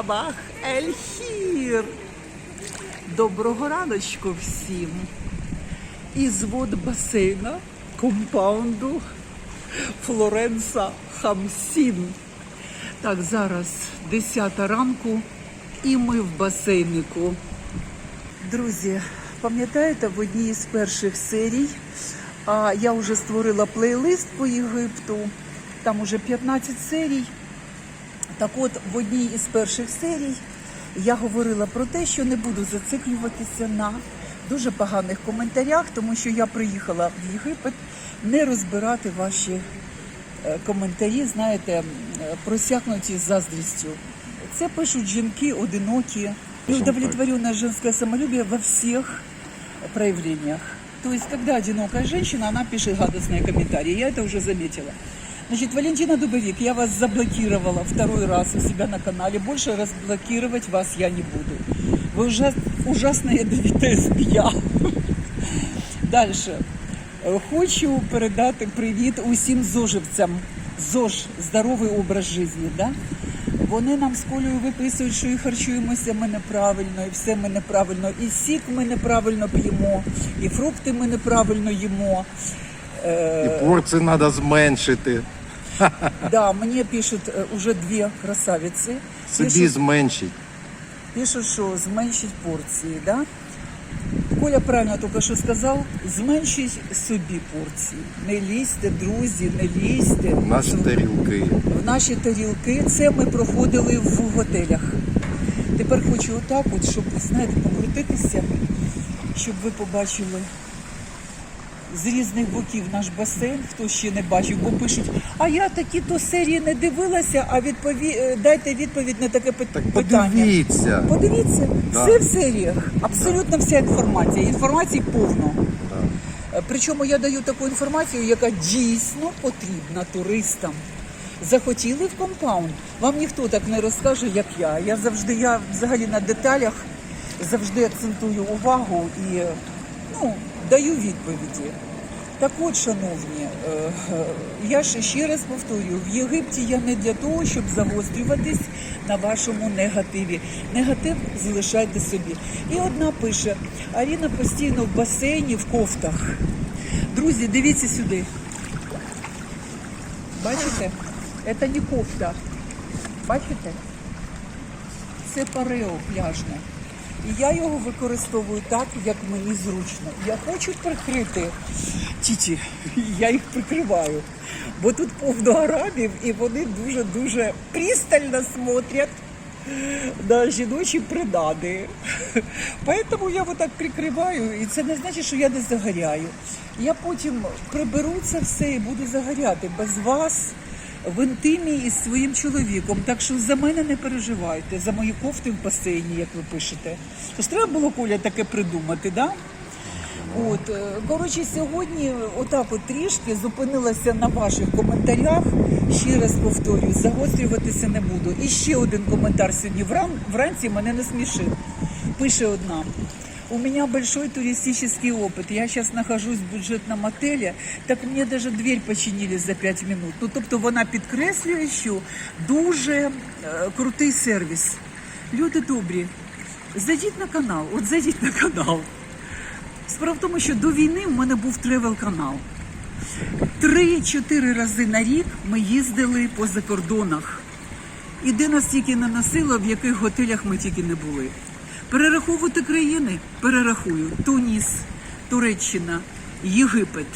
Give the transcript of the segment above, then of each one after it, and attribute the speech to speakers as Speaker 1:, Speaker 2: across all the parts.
Speaker 1: Сабах Ельхір. Доброго раночку всім. Із вод басейна компаунду Флоренса Хамсін. Так, зараз 10 ранку і ми в басейнику. Друзі, пам'ятаєте, в одній з перших серій я вже створила плейлист по Єгипту. Там уже 15 серій. Так от, в одній із перших серій я говорила про те, що не буду зациклюватися на дуже поганих коментарях, тому що я приїхала в Єгипет не розбирати ваші е, коментарі, знаєте, просякнуті заздрістю. Це пишуть жінки одинокі, неудовлетворенное женское самолюбие во всех проявлениях. То есть, когда одинокая женщина, она пишет гадостные комментарии. Я это уже заметила. Значит, Валентина Дубовик, я вас заблокировала второй раз у себя на канале. Больше разблокировать вас я не буду. Вы ужас, ужасно ядовитая змея. Дальше. Хочу передати привіт усім зоживцям. ЗОЖ здоровий образ життя. Да? Вони нам з Колею виписують, що і харчуємося ми неправильно, і все ми неправильно, і сік ми неправильно п'ємо, і фрукти ми неправильно їмо.
Speaker 2: І порції треба зменшити.
Speaker 1: Да, мне пишут э, уже две красавицы.
Speaker 2: Собі
Speaker 1: Пишут,
Speaker 2: зменшить.
Speaker 1: пишут, что зменшить порции, да? Коля правильно только що сказав, зменшіть собі порції. Не лізьте, друзі, не лізьте.
Speaker 2: В Наші тарілки.
Speaker 1: в наші тарілки. Це ми проходили в готелях. Тепер хочу отак, от, щоб знаєте, покрутитися, щоб ви побачили з різних боків наш басейн, хто ще не бачив, бо пишуть, а я такі то серії не дивилася, а відпові... е, дайте відповідь на таке пит-
Speaker 2: Так
Speaker 1: питання.
Speaker 2: подивіться.
Speaker 1: Подивіться,
Speaker 2: Да.
Speaker 1: все в серіях, абсолютно вся інформація. Інформації повно. Е, Причому я даю таку інформацію, яка дійсно потрібна туристам. Захотіли в компаунд. Вам ніхто так не розкаже, як я. Я завжди, я взагалі на деталях завжди акцентую увагу і ну, даю відповіді. Так от, шановні, е, я ще ще раз повторюю, в Єгипті я не для того, щоб загострюватись на вашому негативі. Негатив залишайте собі. І одна пише: Аріна постійно в басейні в кофтах. Друзі, дивіться сюди. Бачите? Це не кофта. Бачите? Це парео пляжне. І я його використовую так, як мені зручно. Я хочу прикрити тіті, я їх прикриваю. Бо тут повно арабів, і вони дуже-дуже пристально смотрять на жіночі принади. Поэтому я так прикриваю, і це не значить, що я не загоряю. Я потім приберу це все і буду загоряти без вас в інтимі із своїм чоловіком. Так що за мене не переживайте, за мої кофти в басейні, як ви пишете. Тож треба було Коля таке придумати, да? От, е, коротше, сьогодні отак от трішки зупинилася на ваших коментарях. Ще раз повторюю, загострюватися не буду. І ще один коментар сьогодні вран, вранці мене насмішив. Пише одна. У меня большой туристический опыт. Я сейчас нахожусь в бюджетном отеле, так мне даже дверь починили за 5 минут. Ну, тобто вона підкреслює, що дуже е, крутий сервіс. Люди добрі, зайдіть на канал, от зайдіть на канал. Справа в тому, що до війни в мене був тревел-канал. Три-чотири рази на рік ми їздили по закордонах. І де нас тільки не носило, в яких готелях ми тільки не були. Перераховувати країни перерахую. Туніс, Туреччина, Єгипет,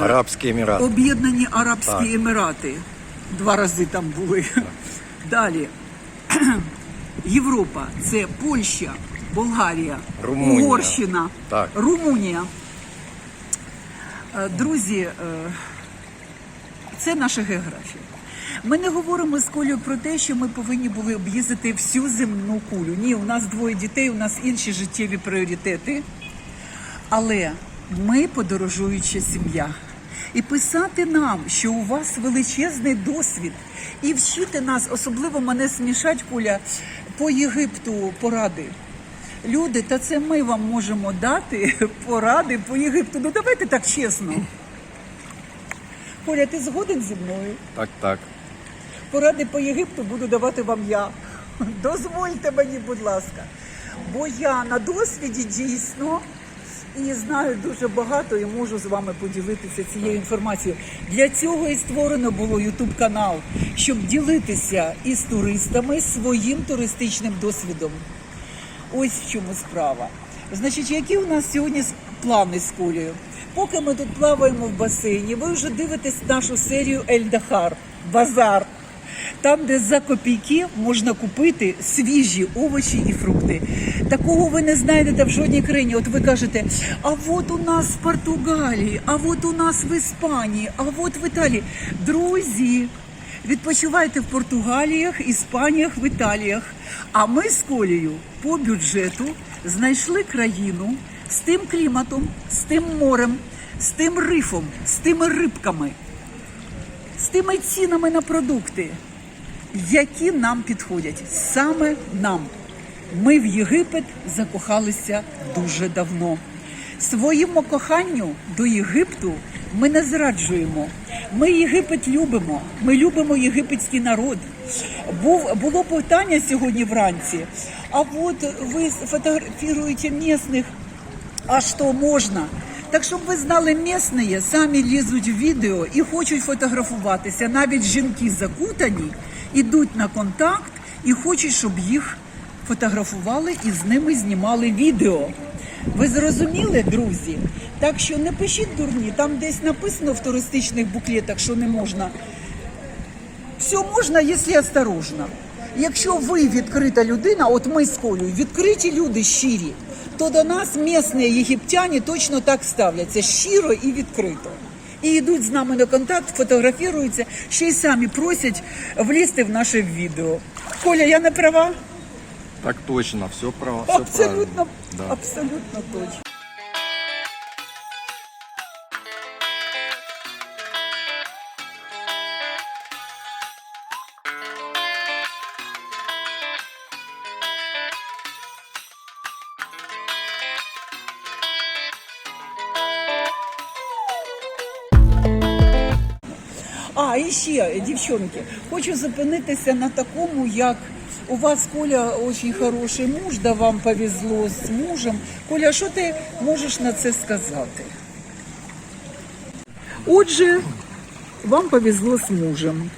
Speaker 2: Арабські Емірати.
Speaker 1: Об'єднані Арабські
Speaker 2: Так.
Speaker 1: Емірати. Два рази там були. Далі. Європа це Польща, Болгарія,
Speaker 2: Румунія.
Speaker 1: Угорщина,
Speaker 2: Так.
Speaker 1: Румунія. Е, Друзі, е, це наша географія. Ми не говоримо з Колею про те, що ми повинні були об'їздити всю земну кулю. Ні, у нас двоє дітей, у нас інші життєві пріоритети. Але ми подорожуюча сім'я. І писати нам, що у вас величезний досвід, і вчити нас, особливо мене смішать куля по Єгипту поради. Люди, та це ми вам можемо дати поради по Єгипту. Ну давайте так чесно. Коля, ти згоден зі мною?
Speaker 2: Так, так.
Speaker 1: Поради по Єгипту буду давати вам я. Дозвольте мені, будь ласка. Бо я на досвіді дійсно і знаю дуже багато і можу з вами поділитися цією інформацією. Для цього і створено було YouTube канал, щоб ділитися із туристами своїм туристичним досвідом. Ось в чому справа. Значить, які у нас сьогодні плани з Колею? Поки ми тут плаваємо в басейні, ви вже дивитесь нашу серію Ельдахар Базар. Там, де за копійки можна купити свіжі овочі і фрукти. Такого ви не знайдете в жодній країні. От ви кажете, а от у нас в Португалії, а от у нас в Іспанії, а от в Італії. Друзі, Відпочивайте в Португаліях, Іспаніях, в Італіях. А ми з Колею по бюджету знайшли країну з тим кліматом, з тим морем, з тим рифом, з тими рибками, з тими цінами на продукти, які нам підходять. Саме нам. Ми в Єгипет закохалися дуже давно. Своєму коханню до Єгипту ми не зраджуємо. Ми Єгипет любимо. Ми любимо єгипетський народ. Був було питання сьогодні вранці. А от ви фотографуєте місних, а що можна? Так щоб ви знали, місні самі лізуть в відео і хочуть фотографуватися. Навіть жінки закутані, ідуть на контакт і хочуть, щоб їх фотографували і з ними знімали відео. Ви зрозуміли, друзі? Так що не пишіть дурні, там десь написано в туристичних буклетах, що не можна. Все можна, якщо осторожно. Якщо ви відкрита людина, от ми з Колею, відкриті люди щирі, то до нас місні єгиптяни точно так ставляться щиро і відкрито. І йдуть з нами на контакт, фотографіруються, ще й самі просять влізти в наше відео. Коля, я не права?
Speaker 2: Так точно, все право, все
Speaker 1: Абсолютно,
Speaker 2: правильно. Да.
Speaker 1: абсолютно точно. і ще, дівчонки, хочу зупинитися на такому, як у вас Коля дуже хороший муж, да вам повезло з мужем. Коля, що ти можеш на це сказати? Отже, вам повезло с мужем.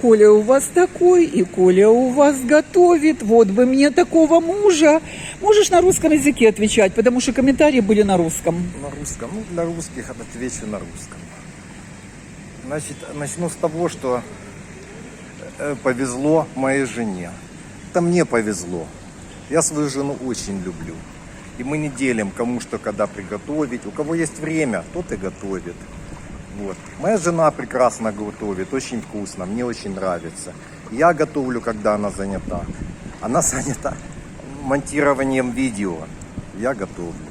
Speaker 1: Коля у вас такой, и Коля у вас готовит. Вот бы мне такого мужа. Можешь на русском языке отвечать, потому что комментарии были на русском.
Speaker 2: На русском, ну для русских отвечу на русском. Значит, начну с того, что э, повезло моей жене. Это мне повезло. Я свою жену очень люблю. И мы не делим, кому что когда приготовить. У кого есть время, тот и готовит. Вот. Моя жена прекрасно готовит, очень вкусно, мне очень нравится. Я готовлю, когда она занята. Она занята монтированием видео. Я готовлю.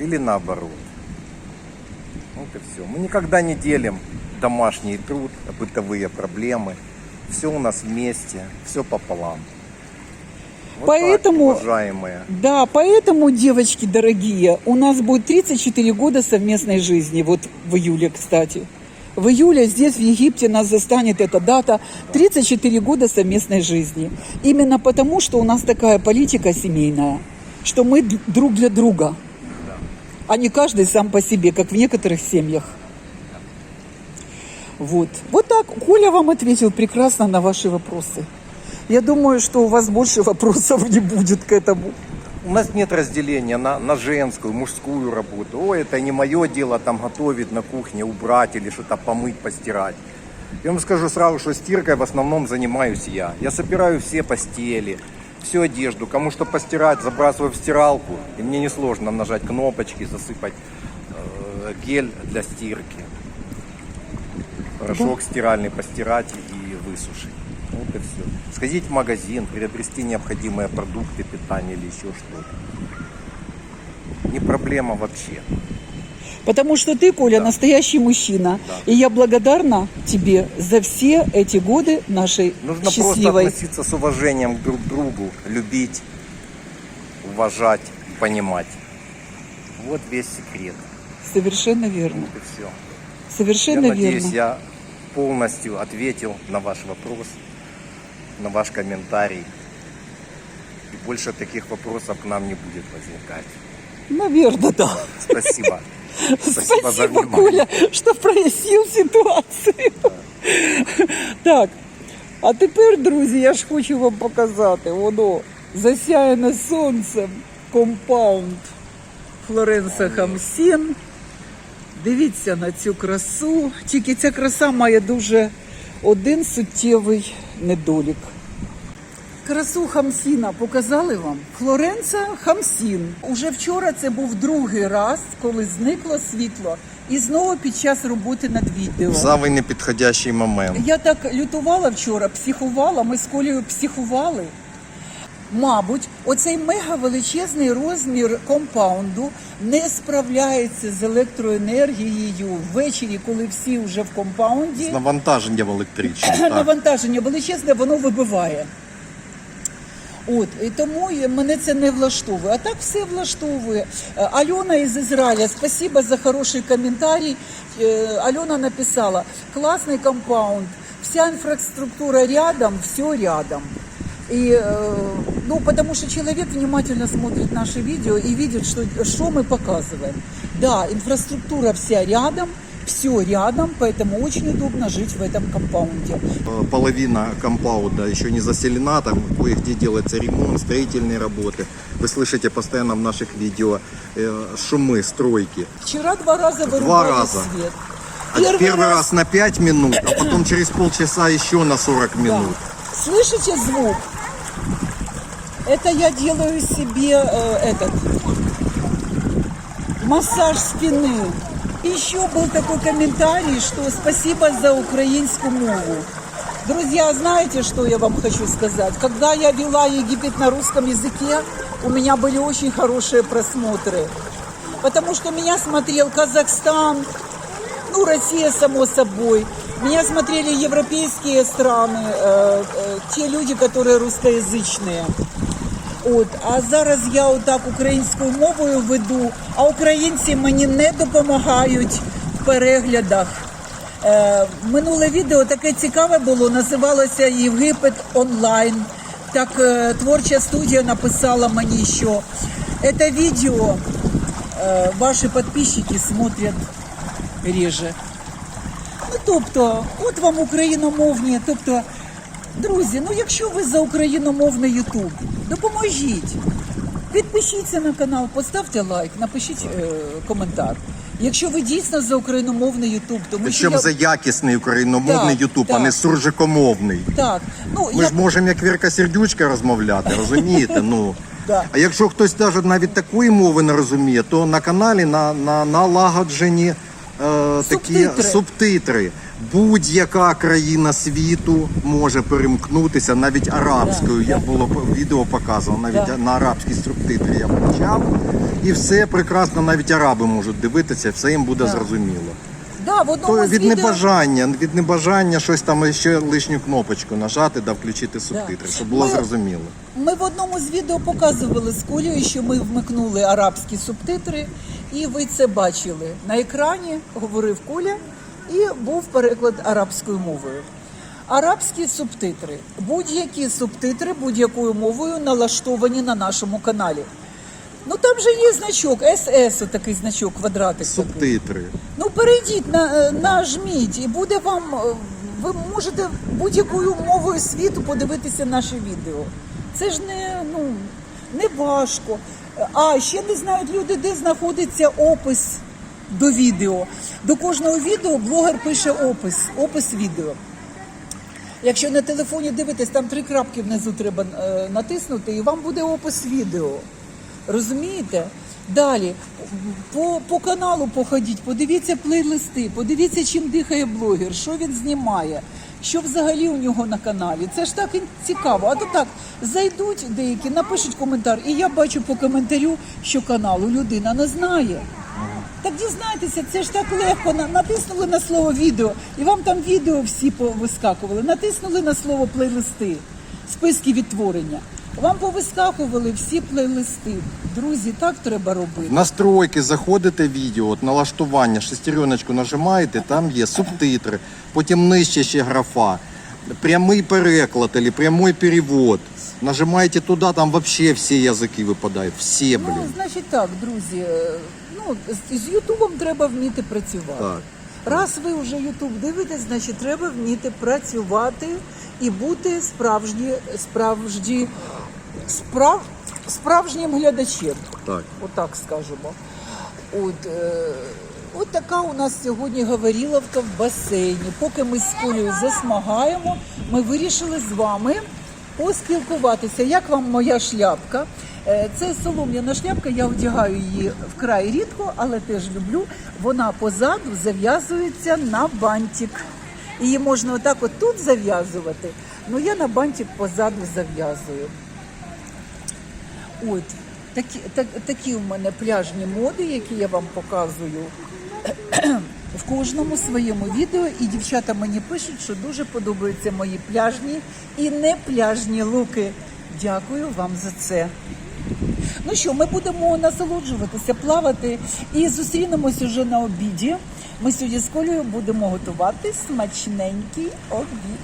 Speaker 2: Или наоборот. Вот и все. Мы никогда не делим домашний труд, бытовые проблемы. Все у нас вместе, все пополам. Вот
Speaker 1: Поэтому-
Speaker 2: так, уважаемые.
Speaker 1: Да, поэтому, девочки дорогие, у нас будет 34 года совместной жизни. Вот в июле, кстати. В июле здесь, в Египте, нас застанет эта дата 34 года совместной жизни. Именно потому, что у нас такая политика семейная, что мы друг для друга, а не каждый сам по себе, как в некоторых семьях. Вот. Вот так. Коля вам ответил прекрасно на ваши вопросы. Я думаю, что у вас больше вопросов не будет к этому.
Speaker 2: У нас нет разделения на, на женскую, мужскую работу. Ой, это не мое дело там готовить на кухне, убрать или что-то помыть, постирать. Я вам скажу сразу, что стиркой в основном занимаюсь я. Я собираю все постели, всю одежду. Кому что постирать, забрасываю в стиралку. И мне несложно нажать кнопочки, засыпать э, гель для стирки. Порошок стиральный постирать и высушить. Вот и все. Сходить в магазин, приобрести необходимые продукты питания или еще что-то. Не проблема вообще.
Speaker 1: Потому что ты, Коля, настоящий мужчина.
Speaker 2: Да.
Speaker 1: И я благодарна тебе за все эти годы нашей
Speaker 2: Нужно просто
Speaker 1: счастливой.
Speaker 2: относиться с уважением друг к другу, любить, уважать, понимать. Вот весь секрет.
Speaker 1: Совершенно верно.
Speaker 2: Вот и все. Я
Speaker 1: Совершенно
Speaker 2: надеюсь,
Speaker 1: верно.
Speaker 2: я полностью ответил на ваш вопрос. на ваш комментарий. И больше таких вопросов к нам не будет возникать.
Speaker 1: Наверное, да.
Speaker 2: Спасибо. Спасибо, за
Speaker 1: Спасибо,
Speaker 2: внимание.
Speaker 1: Коля, що прояснив ситуацію. Так. А тепер, друзі, я ж хочу вам показати. Воно засяяне сонцем компаунд Флоренса Хамсін. Дивіться на цю красу. Тільки ця краса має дуже один суттєвий недолік. Красу Хамсіна показали вам. Флоренца Хамсін. Уже вчора це був другий раз, коли зникло світло, і знову під час роботи над відео.
Speaker 2: Самый неподходящий момент.
Speaker 1: Я так лютувала вчора, психувала. Ми з Колею психували. Мабуть, оцей мега величезний розмір компаунду не справляється з електроенергією ввечері, коли всі вже в компаунді.
Speaker 2: З навантаженням електричним. так.
Speaker 1: Навантаження величезне, воно вибиває. От, і тому і мене це не влаштовує. А так все влаштовує. Е, Альона із Ізраїля, спасибо за хороший коментарій. Е, Альона написала: класний компаунд, вся инфраструктура рядом, все рядом. И, э, ну, потому что человек внимательно смотрит наши видео и видит, что, что мы показываем. Да, инфраструктура вся рядом, все рядом, поэтому очень удобно жить в этом компаунде.
Speaker 2: Э, Половина компаунда еще не заселена, там кое-где делается ремонт, строительные работы. Вы слышите постоянно в наших видео э, шумы, стройки.
Speaker 1: Вчера два раза вырубали
Speaker 2: Два раза.
Speaker 1: свет.
Speaker 2: А первый, раз... на 5 минут, а потом через полчаса еще на 40
Speaker 1: Да. Слышите звук? Это я делаю себе э, этот массаж спины. Еще был такой комментарий, что спасибо за украинскую мову. Друзья, знаете, что я вам хочу сказать? Когда я вела Египет на русском языке, у меня были очень хорошие просмотры. Потому что меня смотрел Казахстан, ну, Россия, само собой. Меня смотрели европейские страны, э, э, те люди, которые русскоязычные. От, а зараз я отак українською мовою веду, а українці мені не допомагають в переглядах. Е, минуле відео таке цікаве було, називалося Єгипет онлайн. Так е, творча студія написала мені, що це відео е, ваші підписчики смотрять реже. Тобто, от вам україномовні. Тобто, друзі, ну якщо ви за україномовний Ютуб, допоможіть. Підпишіться на канал, поставте лайк, напишіть е, коментар. Якщо ви дійсно за україномовний Ютуб, тому що я...
Speaker 2: за якісний україномовний
Speaker 1: Так,
Speaker 2: Ютуб, а
Speaker 1: так.
Speaker 2: не суржикомовний.
Speaker 1: так, ну
Speaker 2: Ми
Speaker 1: я...
Speaker 2: ж можемо як Вірка Сердючка розмовляти, розумієте? Ну.
Speaker 1: Да.
Speaker 2: А якщо хтось навіть навіть такої мови не розуміє, то на каналі на, на, налагоджені такі
Speaker 1: Субтитри.
Speaker 2: субтитри. Будь-яка країна світу може перемкнутися навіть арабською. Я було відео показано, навіть на арабські субтитри я почав. І все прекрасно, навіть араби можуть дивитися, все їм буде зрозуміло.
Speaker 1: Да, в одному
Speaker 2: То
Speaker 1: з
Speaker 2: від
Speaker 1: відео...
Speaker 2: небажання, від небажання щось там ще лишню кнопочку нажати да включити субтитри, щоб було
Speaker 1: Ми-
Speaker 2: зрозуміло.
Speaker 1: Ми в одному з відео показували з Колею, що ми вмикнули арабські субтитри, і ви це бачили. На екрані говорив Коля, і був переклад арабською мовою. Арабські субтитри. Будь-які субтитри будь-якою мовою налаштовані на нашому каналі. Ну там же є значок, СС, такий значок, квадратик. такий.
Speaker 2: Субтитри.
Speaker 1: Ну перейдіть на е, нажміть, і буде вам. е, Ви можете будь-якою мовою світу подивитися наше відео. Це ж не ну не важко. А ще не знають люди, де знаходиться опис до відео. До кожного відео блогер пише опис, опис відео. Якщо на телефоні дивитесь, там три крапки внизу треба е, натиснути, і вам буде опис відео. Розумієте? Далі по, по каналу походіть, подивіться плейлисти, подивіться, чим дихає блогер, що він знімає, що взагалі у нього на каналі. Це ж так цікаво. А то так зайдуть деякі, напишуть коментар, і я бачу по коментарю, що каналу людина не знає. Так дізнайтеся, це ж так легко. На- Натиснули на слово відео, і вам там відео всі повискакували. Натиснули на слово плейлисти, списки відтворення. Вам повискакували всі плейлисти. Друзі, так треба робити.
Speaker 2: В настройки заходите в відео, от налаштування, шестереночку нажимаєте, там є субтитри, потім нижче ще графа. прямый переклад или прямой перевод. Нажимаете туда, там вообще все языки выпадают. Все,
Speaker 1: Ну,
Speaker 2: блин.
Speaker 1: значить так, друзі. е, Ну, з, з Ютубом треба вміти працювати.
Speaker 2: Так.
Speaker 1: Раз ви вже Ютуб дивитесь, значить треба вміти працювати і бути справжні, справжні, справ, справжнім глядачем.
Speaker 2: Так.
Speaker 1: Отак скажемо. От, е, от така у нас сьогодні говоріловка в басейні. Поки ми з Колею засмагаємо, ми вирішили з вами поспілкуватися. Як вам моя шляпка? Е, Це солом'яна шляпка, я одягаю її вкрай рідко, але теж люблю. Вона позаду зав'язується на бантик. Її можна отак от тут зав'язувати, але я на бантик позаду зав'язую. От такі, так, такі в мене пляжні моди, які я вам показую в кожному своєму відео. І дівчата мені пишуть, що дуже подобаються мої пляжні і не пляжні луки. Дякую вам за це. Ну що, ми будемо насолоджуватися, плавати і зустрінемось уже на обіді. Ми сьогодні з Колею будемо готувати смачненький обід.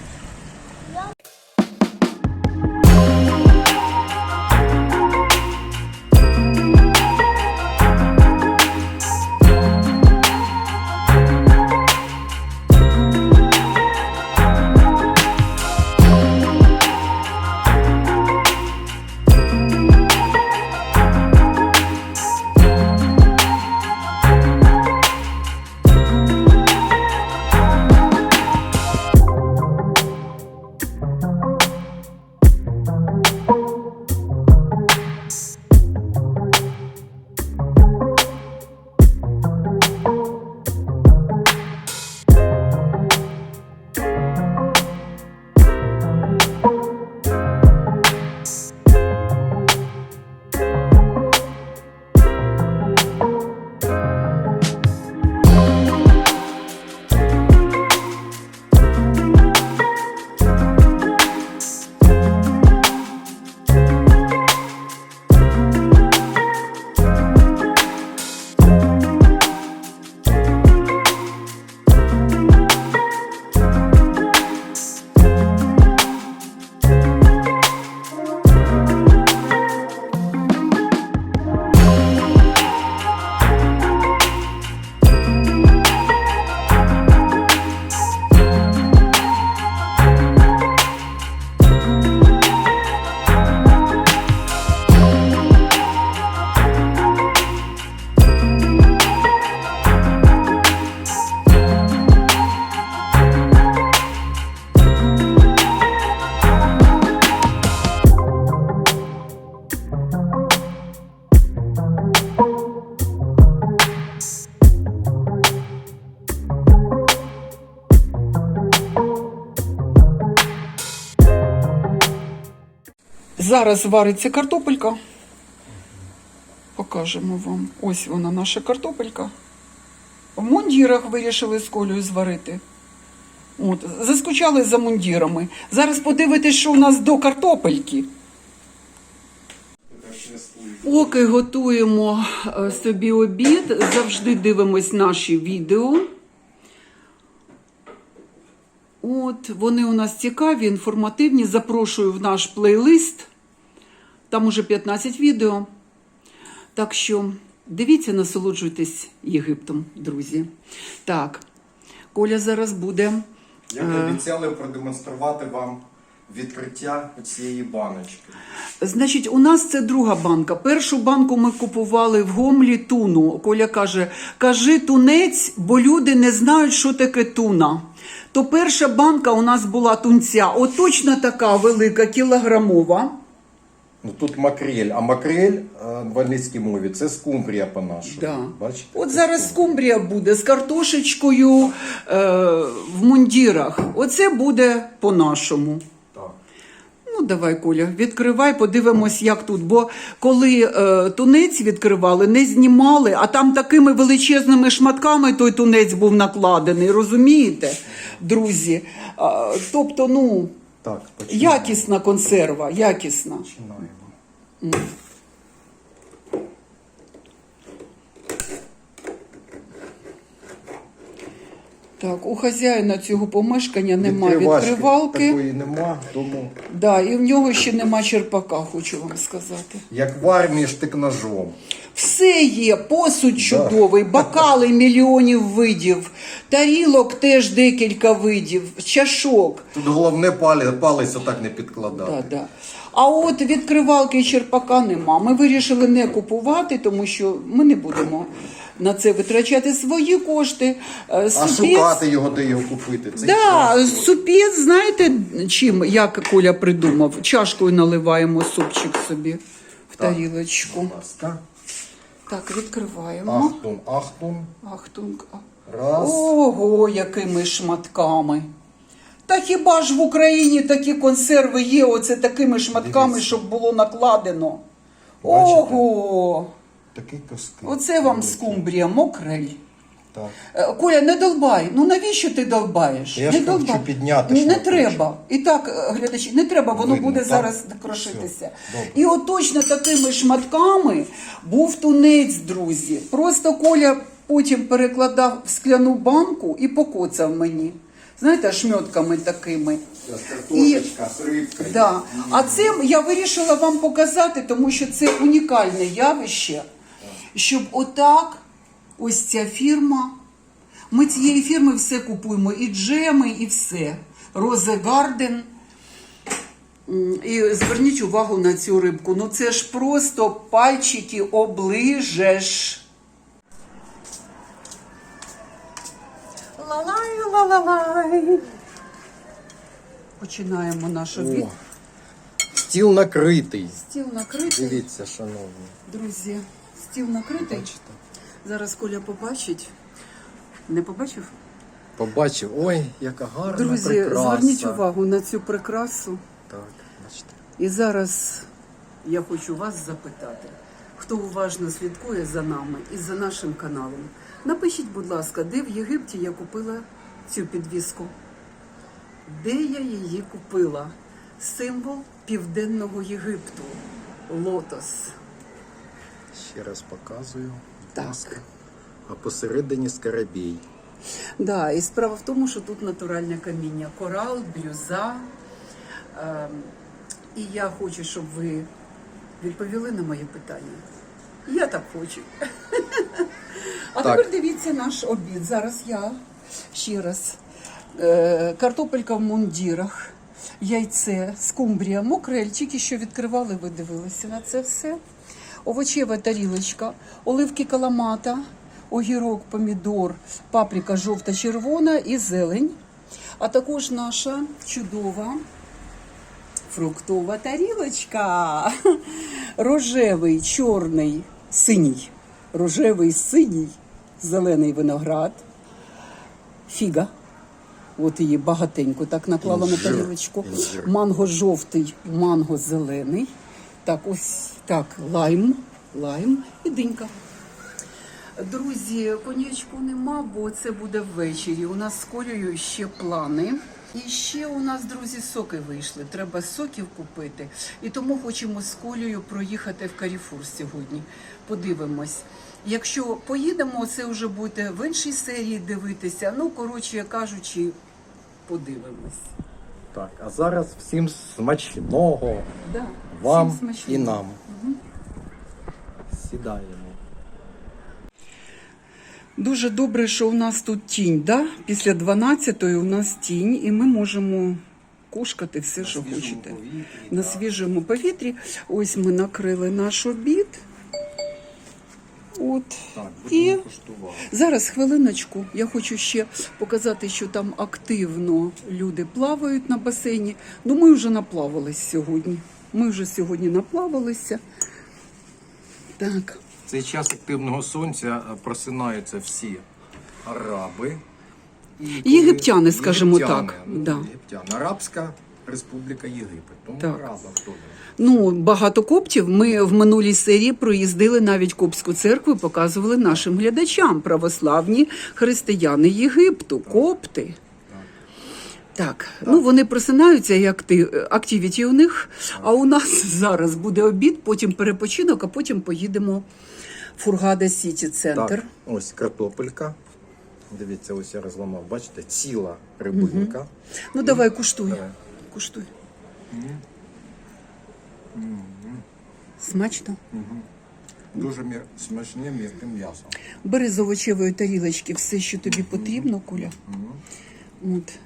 Speaker 1: Зараз вариться картопелька. Покажемо вам. Ось вона, наша картопелька. В мундірах вирішили з колею зварити. От, заскучали за мундірами. Зараз подивитесь, що у нас до картопельки. Поки готуємо е, собі обід, завжди дивимось наші відео. От, вони у нас цікаві, інформативні. Запрошую в наш плейлист. Там уже 15 відео. Так що дивіться, насолоджуйтесь Єгиптом, друзі. Так, Коля зараз буде.
Speaker 2: Як обіцяли продемонструвати вам відкриття цієї баночки.
Speaker 1: Значить, у нас це друга банка. Першу банку ми купували в Гомлі туну. Коля каже: кажи тунець, бо люди не знають, що таке туна. То перша банка у нас була тунця. От точно така велика, кілограмова.
Speaker 2: Ну тут макрель, а макрель е, в англійській мові це скумбрія по-нашому.
Speaker 1: Да.
Speaker 2: Бачите?
Speaker 1: От
Speaker 2: Це
Speaker 1: зараз
Speaker 2: скумбрія.
Speaker 1: скумбрія буде з картошечкою е, в мундірах. Оце буде по-нашому.
Speaker 2: Так.
Speaker 1: Ну, давай, Коля, відкривай, подивимось, як тут. Бо коли е, тунець відкривали, не знімали, а там такими величезними шматками той тунець був накладений, розумієте, друзі? А, тобто, ну,
Speaker 2: Так, починаємо.
Speaker 1: якісна консерва, якісна.
Speaker 2: Починаємо.
Speaker 1: Так, у хазяїна цього помешкання немає
Speaker 2: Відкривашки
Speaker 1: відкривалки.
Speaker 2: Такої нема, тому
Speaker 1: Да, і в нього ще нема черпака, хочу вам сказати.
Speaker 2: як в армії штик ножом.
Speaker 1: Все є, посуд чудовий, бокали мільйонів видів, тарілок теж декілька видів, чашок.
Speaker 2: Тут головне палець, палець отак не підкладати.
Speaker 1: Да, да. А от відкривалки і черпака нема. Ми вирішили не купувати, тому що ми не будемо на це витрачати свої кошти. Е,
Speaker 2: А
Speaker 1: супець-
Speaker 2: шукати його, де його купити. Це
Speaker 1: Да, супець, знаєте, чим, як Коля придумав? Чашкою наливаємо супчик собі в тарілочку.
Speaker 2: Будь ласка.
Speaker 1: Так, відкриваємо.
Speaker 2: Ахтун, ахтун.
Speaker 1: Ахтунг.
Speaker 2: Раз.
Speaker 1: Ого, якими шматками. Та хіба ж в Україні такі консерви є, оце такими шматками,
Speaker 2: Дивіться.
Speaker 1: щоб було накладено?
Speaker 2: Бачите?
Speaker 1: Ого!
Speaker 2: Такий коски.
Speaker 1: Оце вам скумбрія, мокрель.
Speaker 2: Так.
Speaker 1: Е, Коля, не долбай. Ну навіщо ти долбаєш?
Speaker 2: Я
Speaker 1: не
Speaker 2: ж хочу підняти
Speaker 1: Не
Speaker 2: шматочок.
Speaker 1: треба. І так, е, глядачі, не треба, воно
Speaker 2: Видно,
Speaker 1: буде
Speaker 2: так?
Speaker 1: зараз крошитися.
Speaker 2: Все, добре.
Speaker 1: І от точно такими шматками був тунець, друзі. Просто Коля потім перекладав в скляну банку і покоцав мені. Знаєте, шмьотками такими.
Speaker 2: Картошечка з рибкою.
Speaker 1: Да. А це я вирішила вам показати, тому що це унікальне явище, щоб отак ось ця фірма. Ми цієї фірми все купуємо, і джеми, і все. Розе Гарден. І зверніть увагу на цю рибку. Ну це ж просто пальчики оближеш. Ла-лай, ла-ла-лай. Починаємо наш обід.
Speaker 2: О, стіл накритий.
Speaker 1: Стіл накритий.
Speaker 2: Дивіться, шановні.
Speaker 1: Друзі, стіл накритий.
Speaker 2: Бачите?
Speaker 1: Зараз Коля побачить. Не побачив?
Speaker 2: Побачив. Ой, яка гарна
Speaker 1: Друзі,
Speaker 2: прикраса.
Speaker 1: зверніть увагу на цю прикрасу.
Speaker 2: Так, бачите.
Speaker 1: І зараз я хочу вас запитати, хто уважно слідкує за нами і за нашим каналом. Напишіть, будь ласка, де в Єгипті я купила цю підвіску? Де я її купила? Символ Південного Єгипту. Лотос.
Speaker 2: Ще раз показую.
Speaker 1: Так.
Speaker 2: А посередині скарабій.
Speaker 1: Да, і справа в тому, що тут натуральне каміння, корал, блюза. Ем, і я хочу, щоб ви відповіли на моє питання. Я так хочу. А
Speaker 2: Так.
Speaker 1: тепер дивіться наш обід. Зараз я ще раз. Е, картопелька в мундірах, яйце, скумбрія, мокрель. Тільки що відкривали, ви дивилися на це все. Овочева тарілочка, оливки каламата, огірок, помідор, паприка жовта, червона і зелень. А також наша чудова фруктова тарілочка. Рожевий, чорний, синій. Рожевий, синій, зелений виноград, фіга. От її багатенько так наклала на тарілочку. Манго жовтий, манго зелений. Так, ось так, лайм, лайм і динька. Друзі, конячку нема, бо це буде ввечері. У нас з Колею ще плани. І ще у нас, друзі, соки вийшли. Треба соків купити. І тому хочемо з Колею проїхати в Каріфур сьогодні. Подивимось. Якщо поїдемо, це вже буде в іншій серії дивитися. Ну, коротше кажучи, подивимось.
Speaker 2: Так, а зараз всім смачного.
Speaker 1: Да,
Speaker 2: Вам
Speaker 1: всім смачного.
Speaker 2: і нам. Сідаємо.
Speaker 1: Дуже добре, що у нас тут тінь. Да? Після 12-ї у нас тінь, і ми можемо кушкати все, що хочете.
Speaker 2: повітрі,
Speaker 1: На свіжому повітрі. Ось ми накрили наш обід. От.
Speaker 2: Так,
Speaker 1: І зараз хвилиночку. Я хочу ще показати, що там активно люди плавають на басейні. Ну, ми вже наплавались сьогодні. Ми вже сьогодні наплавалися. Так.
Speaker 2: В цей час активного сонця е, просинаються всі араби. І
Speaker 1: Єгиптяни, скажімо
Speaker 2: Єгиптяни,
Speaker 1: так,
Speaker 2: Ну,
Speaker 1: да.
Speaker 2: Єгиптяни. Арабська Республіка Єгипет. Тому
Speaker 1: Так.
Speaker 2: арабам хто
Speaker 1: Ну, багато коптів. Ми в минулій серії проїздили навіть Коптську церкву і показували нашим глядачам православні християни Єгипту, копти. Так, ну вони просинаються і актив, активіті у них. А у нас зараз буде обід, потім перепочинок, а потім поїдемо в Фургада Сіті центр.
Speaker 2: Так, ось картопелька. Дивіться, ось я розламав. Бачите, ціла рибинка.
Speaker 1: Ну давай, куштуй.
Speaker 2: Давай.
Speaker 1: Куштуй. Смачно.
Speaker 2: Дуже м'я... смачне м'яке м'ясо.
Speaker 1: Бери з овочевої тарілочки все, що тобі потрібно, Куля. От.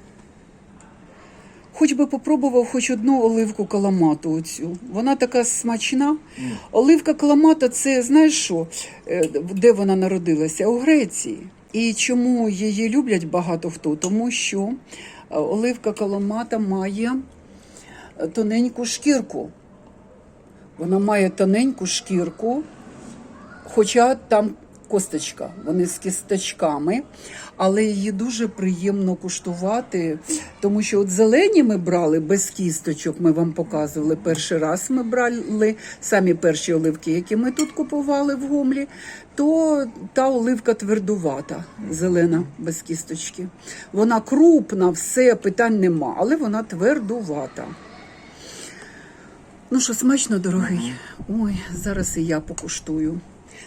Speaker 1: Хоч би попробував хоч одну оливку каламату оцю. Вона така смачна. Оливка каламата це знаєш що? Е, Де вона народилася? У Греції. І чому її люблять багато хто? Тому що е, оливка каламата має е, тоненьку шкірку. Вона має тоненьку шкірку, хоча там косточка, вони з кісточками, але її дуже приємно куштувати, тому що от зелені ми брали без кісточок, ми вам показували. Перший раз ми брали самі перші оливки, які ми тут купували в гумлі, то та оливка твердувата, зелена без кісточки. Вона крупна, все, питань нема, але вона твердувата. Ну що, смачно, дорогий? Ой, зараз і я покуштую.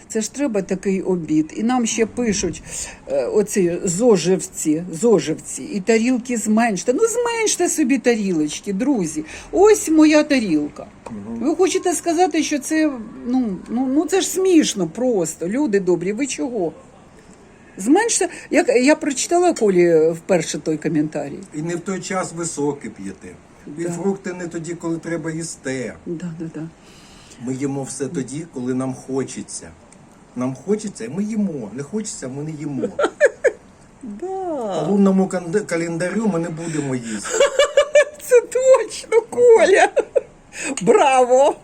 Speaker 1: Це ж треба такий обід. І нам ще пишуть е, оці зоживці, зоживці, і тарілки зменште. Ну, зменште собі тарілочки, друзі. Ось моя тарілка. Ви хочете сказати, що це ну, ну, ну це ж смішно просто. Люди добрі, ви чого? Зменште. Як я прочитала Колі вперше той коментарій.
Speaker 2: І не в той час високе п'єте. І
Speaker 1: Да.
Speaker 2: фрукти не тоді, коли треба їсти.
Speaker 1: Да, да, да.
Speaker 2: Ми їмо все тоді, коли нам хочеться. Нам хочеться, і ми їмо. Не хочеться, ми не їмо.
Speaker 1: Да.
Speaker 2: По лунному кан- календарю ми не будемо їсти.
Speaker 1: Це точно, Коля. Браво!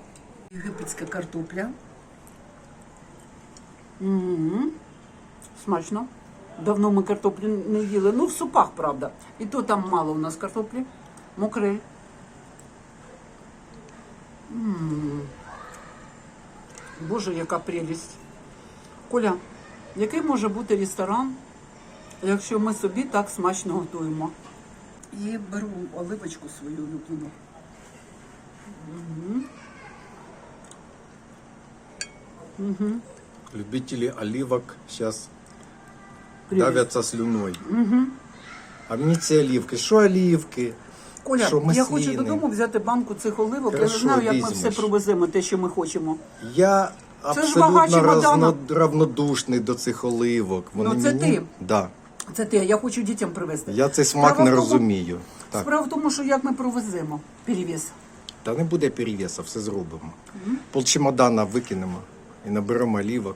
Speaker 1: Єгипетська картопля. м Смачно. Давно ми картоплю не їли. Ну, в супах, правда. І то там мало у нас картоплі. Мокрель. М. Боже, яка прелість. Коля, який може бути ресторан, якщо ми собі так смачно готуємо? І беру оливочку свою улюблену.
Speaker 2: Любителі оливок зараз давляться слюною. А мені ці оливки. Що оливки?
Speaker 1: Коля,
Speaker 2: Що,
Speaker 1: я хочу додому взяти банку цих оливок. я не
Speaker 2: Хорошо,
Speaker 1: знаю, як ми
Speaker 2: візьмеш.
Speaker 1: все провеземо, те, що ми хочемо.
Speaker 2: Я абсолютно
Speaker 1: чемодана.
Speaker 2: разно- равнодушний до цих оливок. Вони
Speaker 1: Ну, це
Speaker 2: мені...
Speaker 1: ти.
Speaker 2: Да.
Speaker 1: Це те, я хочу дітям привезти.
Speaker 2: Я цей смак
Speaker 1: Справа
Speaker 2: не
Speaker 1: тому-
Speaker 2: розумію. Так.
Speaker 1: Справа в тому, що як ми провеземо перевіз.
Speaker 2: Та не буде перевеса, все зробимо. Пол чемодана викинемо і наберемо олівок.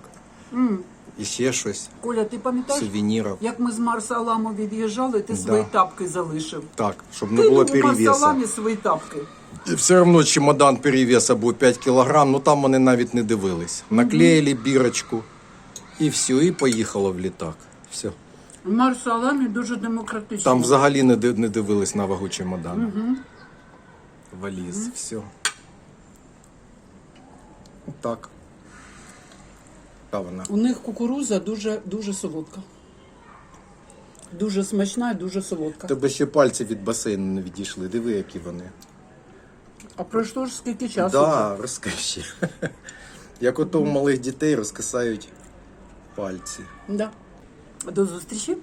Speaker 2: І ще щось,
Speaker 1: Коля, ти пам'ятаєш,
Speaker 2: сувенірів.
Speaker 1: як ми з Марсаламу від'їжджали, ти свої тапки залишив.
Speaker 2: Так, щоб не
Speaker 1: Ти
Speaker 2: було
Speaker 1: у
Speaker 2: перевеса.
Speaker 1: Марсаламі свої тапки.
Speaker 2: І все одно чемодан перевеса був 5 кілограм, ну там вони навіть не дивились. Наклеїли бірочку і все, і поїхало в літак. Все.
Speaker 1: В Марсаламі дуже демократично.
Speaker 2: Там взагалі не, ди- не дивились на вагу чемодана. Валіз, все. Так. Та вона.
Speaker 1: У них кукуруза дуже, дуже солодка. Дуже смачна і дуже солодка.
Speaker 2: Тебе ще пальці від басейну не відійшли. Диви, які вони.
Speaker 1: А пройшло ж скільки часу?
Speaker 2: Да, розкажи. Як ото у малих дітей розкисають пальці.
Speaker 1: Да. До зустрічі.